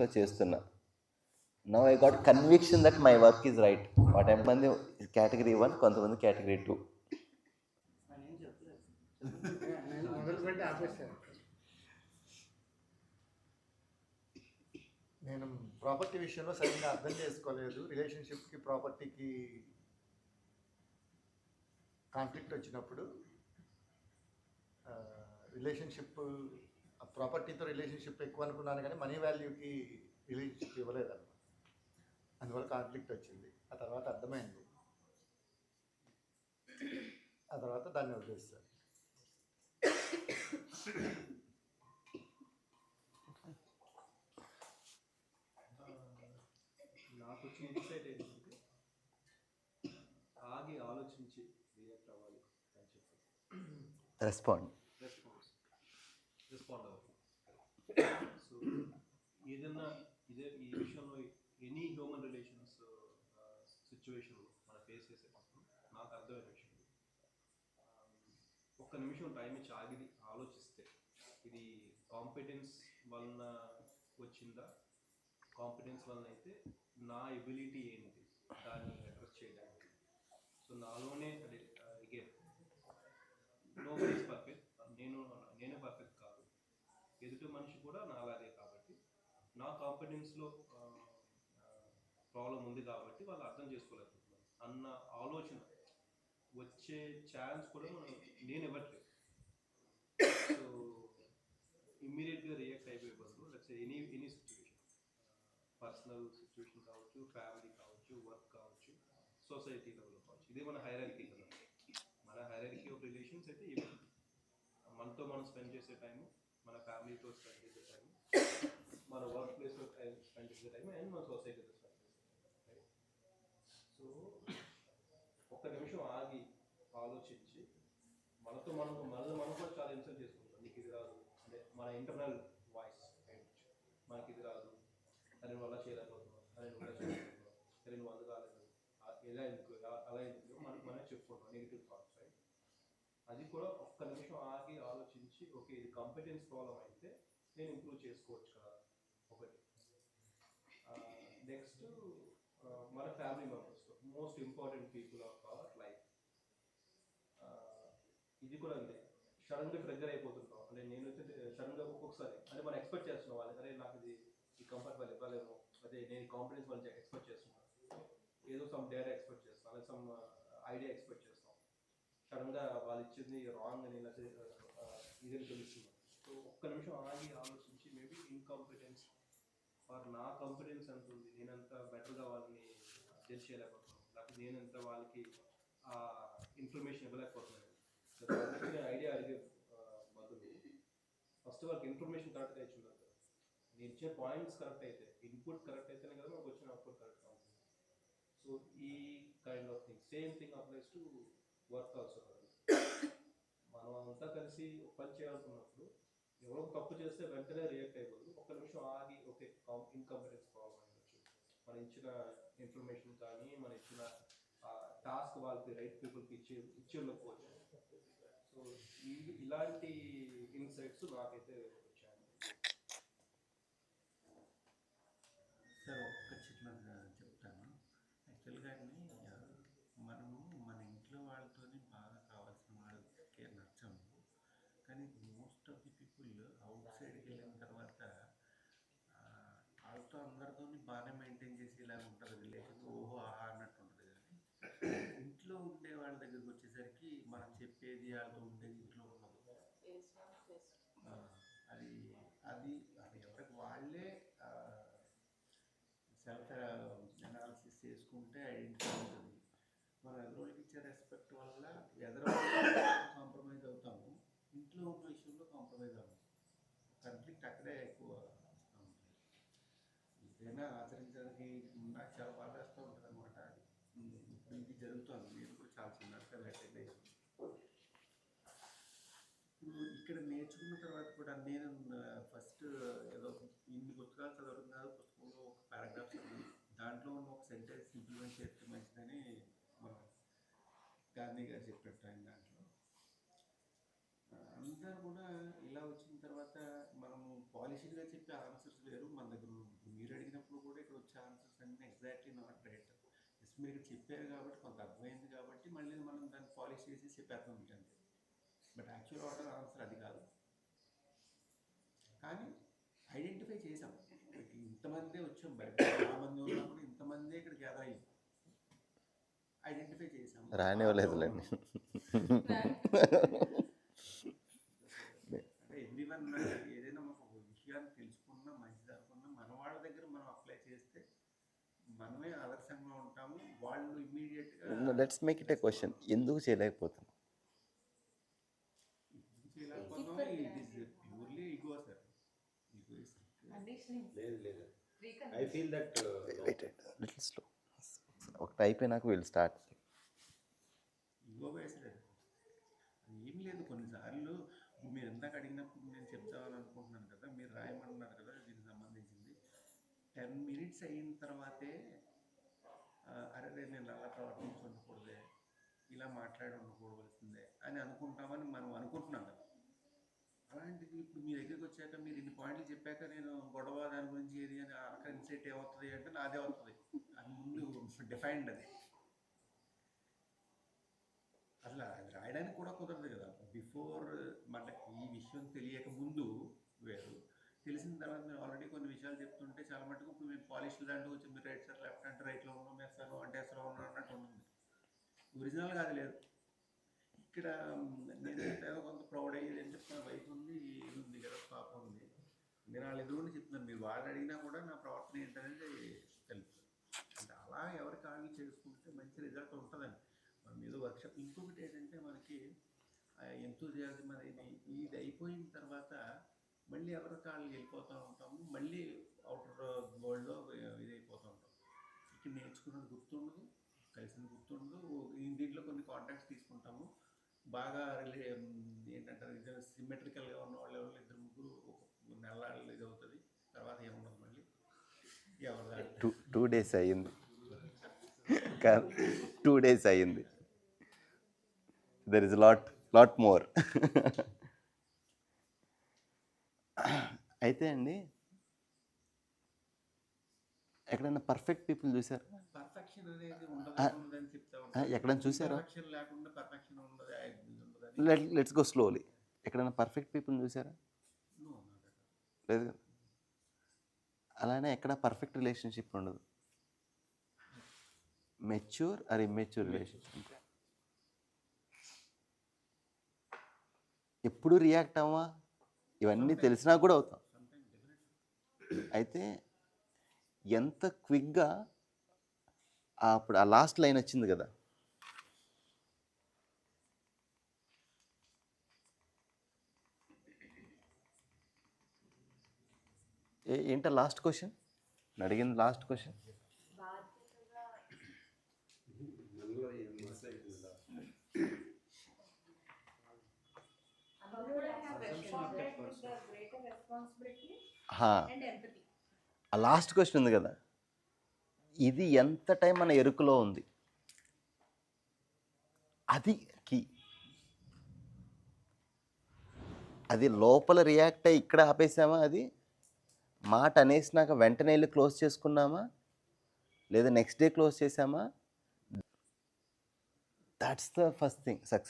లైఫ్లో చేస్తున్నా. Now I got conviction that my work is right what మంది category one కొంతమంది కేటగిరీ టూ నేను ప్రాపర్టీ విషయంలో సరిగ్గా అర్థం చేసుకోలేదు. రిలేషన్షిప్కి ప్రాపర్టీకి కాన్ఫ్లిక్ట్ వచ్చినప్పుడు రిలేషన్షిప్ ప్రాపర్టీతో రిలేషన్షిప్ ఎక్కువ అనుకున్నాను కానీ మనీ వాల్యూకి రిలేషన్షిప్ ఇవ్వలేదు అనమాట అందువల్ల కాన్ఫ్లిక్ట్ వచ్చింది. ఆ తర్వాత అర్థమైంది. ఆ తర్వాత దాన్ని వదిలేస్తాను నాకు వచ్చిన ఇన్సైట్ ఏంటంటే ఆగి ఆలోచించి రియాక్ట్ అవ్వాలి అని చెప్పి. రెస్పాండ్ రెస్పాన్స్ రెస్పాండ్ అవ్వాలి సో ఏదైనా ఇదే ఈ విషయంలో ఎనీ హ్యూమన్ రిలేషన్స్ సిచ్యువేషన్లో మనం ఫేస్ చేసేటప్పుడు నాకు అర్థమైన విషయం um, ఒక్క నిమిషం టైం ఇచ్చి ఆగిది ఆలోచిస్తే ఇది కాంపిటెన్స్ వలన వచ్చిందా? కాంపిటెన్స్ వలన అయితే నా ఎబిలిటీ ఏంటి? దాన్ని అడ్రస్ చేయడానికి. సో నాలోనే అదే అగైన్ నో ఈస్ పర్ఫెక్ట్ నేను నేనే పర్ఫెక్ట్ కాదు ఎదుటి మనిషి కూడా నాలాగే కాబట్టి నా కాంపిటెన్స్లో ప్రాబ్లం ఉంది కాబట్టి వాళ్ళు అర్థం చేసుకోలేకపోతున్నారు. అన్న ఆలోచన వచ్చే ఛాన్స్ కూడా మనం నేను ఇవ్వట్లేదు. సో ఇమ్మీడియట్గా రియాక్ట్ అయిపోయే బదులు let's any any situation personal situation కావచ్చు ఫ్యామిలీ కావచ్చు వర్క్ కావచ్చు సొసైటీ లెవెల్లో కావచ్చు. ఇదే మన హైరారికీ కదా. మన హైరారికీ ఆఫ్ రిలేషన్స్ అయితే ఇవి మనతో మనం స్పెండ్ చేసే టైము మన ఫ్యామిలీతో స్పెండ్ చేసే టైము మన వర్క్ ప్లేస్లో టైం స్పెండ్ చేసే టైం అండ్ మన సొసైటీతో స్పెండ్ చేసే టైం సో ఒక్క నిమిషం ఆగి ఆలోచించి మనతో మనం మనల్ని మనం కూడా చాలా ఇన్సల్ట్ చేసుకుంటాం. నీకు ఇది రాదు. అంటే మన ఇంటర్నల్ వాయిస్ మనకి ఇది రాదు. అని నువ్వు అలా చేయలేకపోతున్నావు. అని నువ్వు ఇలా చేయలేకపోతున్నావు. అని నువ్వు అందుకాలేదు ఎలా ఎందుకు అలా- ఎందుకు మనకు మనమే చెప్పుకుంటాం. నెగిటివ్ థాట్స్ రైట్ అది కూడా ఒక్క నిమిషం ఆగి ఆలోచించి ఓకే ఇది కాంపిటెన్స్ ప్రాబ్లం అయితే నేను ఇంప్రూవ్ చేసుకోవచ్చు నెక్స్ట్ uh, మన family members most important people of our life ఇది కూడా అంతే. సడన్గా ట్రిగ్గర్ అయిపోతుంటాం. అంటే నేను అయితే uh, సడన్గా ఒక్కొక్కసారి అంటే మనం ఎక్స్పెక్ట్ చేస్తున్నాం వాళ్ళు అరే నాకు ఇది ఈ కంఫర్ట్ వాళ్ళు ఇవ్వలేము. అదే నేను కాన్ఫిడెన్స్ వాళ్ళు ఎక్స్పెక్ట్ చేస్తున్నాను ఏదో సమ్ డేటా ఎక్స్పెక్ట్ చేస్తాం లేదా సమ్ ఐడియా ఎక్స్పెక్ట్ చేస్తాం సడన్గా వాళ్ళు ఇచ్చింది రాంగ్ అని ఇలా uh, ఇదేం తెలుస్తుంది? సో ఒక్క నిమిషం ఆగి ఆలోచించి మేబీ ఇన్కాంపిటెన్స్ ఆర్ నా కాన్ఫిడెన్స్ ఎంత ఉంది నేనంత బెటర్గా వాళ్ళని జడ్జ్ చేయలేకపోతున్నాను. లేకపోతే నేనంత వాళ్ళకి ఆ ఇన్ఫర్మేషన్ ఇవ్వలేకపోతున్నాను. ఐడియా అడిగే బదులు ఫస్ట్ వాళ్ళకి ఇన్ఫర్మేషన్ కరెక్ట్గా ఇచ్చి ఉండదు నేను ఇచ్చే పాయింట్స్ కరెక్ట్ అయితే ఇన్పుట్ కరెక్ట్ అయితేనే కదా మనకు వచ్చిన అవుట్పుట్ కరెక్ట్గా ఉంటుంది సో ఈ kind of thing same thing applies to work also మనం అంతా కలిసి ఒక పని చేయాలనుకున్నప్పుడు ఎవరో తప్పు చేస్తే వెంటనే రియాక్ట్ అయిపోదు. ఒక నిమిషం ఆగి ఓకే ఇన్కంపిటెన్స్ ప్రాబ్లం అయ్యొచ్చు మనం ఇచ్చిన ఇన్ఫర్మేషన్ కానీ మనం ఇచ్చిన టాస్క్ వాళ్ళకి రైట్ పీపుల్కి ఇచ్చి ఇచ్చేళ్ళకపోవచ్చు సో ఈ ఇలాంటి ఇన్సైట్స్ నాకైతే వచ్చాయి. సార్ ఒక్క చిన్న చెప్తాను. యాక్చువల్గా మనము మన ఇంట్లో వాళ్ళతోనే బాగా కావాల్సిన వాళ్ళకే నచ్చము. కానీ మోస్ట్ ఆఫ్ ది సైడ్కి వెళ్ళిన తర్వాత వాళ్ళతో అందరితోని బాగానే మెయింటైన్ చేసి ఉంటుంది రిలేషన్. ఓహో ఆహా అన్నట్టు ఉంటుంది కానీ ఇంట్లో ఉండే వాళ్ళ దగ్గరికి వచ్చేసరికి మనం చెప్పేది వాళ్ళతో ఉండేది ఇంట్లో ఉండదు. అది అది అది ఎవరికి వాళ్ళే సెల్ఫ్ అనాలిసిస్ చేసుకుంటే ఐడెంటిఫై ఉంటుంది. మనం ఎదురోళ్ళకి ఇచ్చే రెస్పెక్ట్ వల్ల ఎదురు కాంప్రమైజ్ అవుతాము ఇంట్లో ఉన్న విషయంలో కాంప్రమైజ్ అవ్వము. కన్ఫ్లిక్ట్ అక్కడే ఎక్కువ ఏదైనా ఆచరించడానికి నాకు చాలా బాధ వేస్తూ ఉంటుంది అనమాట ఇప్పుడు ఇది జరుగుతుంది. నేను కూడా చాలా చిన్నగా అటెండ్ అయ్యాను ఇప్పుడు ఇక్కడ నేర్చుకున్న తర్వాత కూడా నేను ఫస్ట్ ఏదో ఇన్ని పుస్తకాలు చదవడం కాదు పుస్తకంలో ఒక పారాగ్రాఫ్ చదివి దాంట్లో ఉన్న ఒక సెంటెన్స్ ఇంప్లిమెంట్ చేస్తే మంచిదని మన గాంధీ గారు చెప్పినట్టు ఆయన. దాంట్లో గారు కూడా ఇలా వచ్చిన తర్వాత మనము పాలిషిడ్గా చెప్పే ఆన్సర్స్ లేరు మన దగ్గర మీరు అడిగినప్పుడు కూడా ఇక్కడ వచ్చే ఆన్సర్స్ అన్నీ ఎగ్జాక్ట్లీ నాట్ రైట్. ఎస్ మీరు చెప్పారు కాబట్టి కొంత అర్థమైంది కాబట్టి మళ్ళీ మనం దాన్ని పాలిష్ చేసి చెప్పేస్తాం ఉంటుంది బట్ యాక్చువల్ ఆర్డర్ ఆన్సర్ అది కాదు. కానీ ఐడెంటిఫై చేసాం ఇంతమందే వచ్చాం. బయట చాలామంది ఉన్నప్పుడు ఇంతమందే ఇక్కడ గ్యాదర్ అయ్యాం. ఐడెంటిఫై చేసాం రానివ్వలేదు. Let's make it a question ఎందుకు చేయలేకపోతున్నాం చేయలేకపోతున్నాం it is purely ego sir egoist లేదు లేదు I feel that little slow ఒకటి అయిపోయినాక విల్ స్టార్ట్ ఏం లేదు కొన్నిసార్లు మీరు ఇందాక అడిగినప్పుడు నేను చెప్తామని అనుకుంటున్నాను కదా మీరు రాయమన్నారు కదా దీనికి సంబంధించింది టెన్ మినిట్స్ అయిన తర్వాతే అరే నేను అలా ప్రవర్తించి ఇలా మాట్లాడి ఉండకూడవలసిందే అని అనుకుంటామని మనం అనుకుంటున్నాం కదా. అలాంటిది ఇప్పుడు మీ దగ్గరికి వచ్చాక మీరు ఇన్ని పాయింట్లు చెప్పాక నేను గొడవ దాని గురించి ఏది అని అక్కడ ఇన్సైట్ ఏమవుతుంది అంటే నాదే వస్తుంది అది ముందు డిఫైన్డ్ అది. అసలు అది రాయడానికి కూడా కుదరదు కదా. బిఫోర్ మన ఈ విషయం తెలియక ముందు వేరు. తెలిసిన తర్వాత మేము ఆల్రెడీ కొన్ని విషయాలు చెప్తుంటే చాలా మటుకు ఇప్పుడు మేము పాలిష్ దాంట్లో వచ్చి మీరు రైట్ సార్ లెఫ్ట్ అంటే రైట్లో ఉన్నాం ఎస్ఆర్ అంటే ఎస్లో ఉన్నాం అన్నట్టు ఉంటుంది. ఒరిజినల్గా అది లేదు. ఇక్కడ నేను ఏదో కొంత ప్రౌడ్ అయ్యేది అని చెప్తాను వైఫ్ ఉంది ఇది ఉంది కదా పాప ఉంది. నేను వాళ్ళ ఎదురుండి చెప్తున్నాను మీరు వాళ్ళు అడిగినా కూడా నా ప్రవర్తన ఏంటనేది తెలుస్తుంది. అంటే అలా ఎవరికి వాళ్ళు చేసుకుంటే మంచి రిజల్ట్ ఉంటుందండి మనం ఏదో వర్క్షాప్ ఇంకొకటి ఏంటంటే మనకి ఎంతూజియాజం మరి ఇది అయిపోయిన తర్వాత మళ్ళీ ఎవరికి వాళ్ళు వెళ్ళిపోతూ ఉంటాము మళ్ళీ అవుటర్ వరల్డ్లో ఇది అయిపోతూ ఉంటాం. ఇక్కడ నేర్చుకున్నది గుర్తుండదు. కలిసింది గుర్తుండదు. ఈ దీంట్లో కొన్ని కాంటాక్ట్స్ తీసుకుంటాము. బాగా రిలే ఏంటంటే సిమెట్రికల్గా ఉన్న వాళ్ళు ఎవరు ఇద్దరు ముగ్గురు ఒక నెల ఇది అవుతుంది. తర్వాత ఏముండదు మళ్ళీ. టూ టూ డేస్ అయ్యింది. టూ డేస్ అయ్యింది. There is lot lot more అయితే అండి ఎక్కడైనా పర్ఫెక్ట్ పీపుల్ చూసారు? ఎక్కడైనా చూసారా? Let's go slowly. ఎక్కడైనా పర్ఫెక్ట్ పీపుల్ చూసారా. లేదు కదా? అలానే ఎక్కడ పర్ఫెక్ట్ రిలేషన్షిప్ ఉండదు. Mature or immature relationship. ఎప్పుడు రియాక్ట్ అవ్వా? ఇవన్నీ తెలిసినా కూడా అవుతాం. అయితే ఎంత క్విక్గా అప్పుడు ఆ లాస్ట్ లైన్ వచ్చింది కదా. ఏ ఏంటో లాస్ట్ క్వశ్చన్ అడిగింది లాస్ట్ క్వశ్చన్ లాస్ట్ క్వశ్చన్ ఉంది కదా. ఇది ఎంత టైం మన ఎరుకలో ఉంది? అది కీ అది లోపల రియాక్ట్ అయ్యి ఇక్కడ ఆపేసామా అది? మాట అనేసినాక వెంటనే వెళ్ళి క్లోజ్ చేసుకున్నామా? లేదా నెక్స్ట్ డే క్లోజ్ చేసామా? That's the first thing success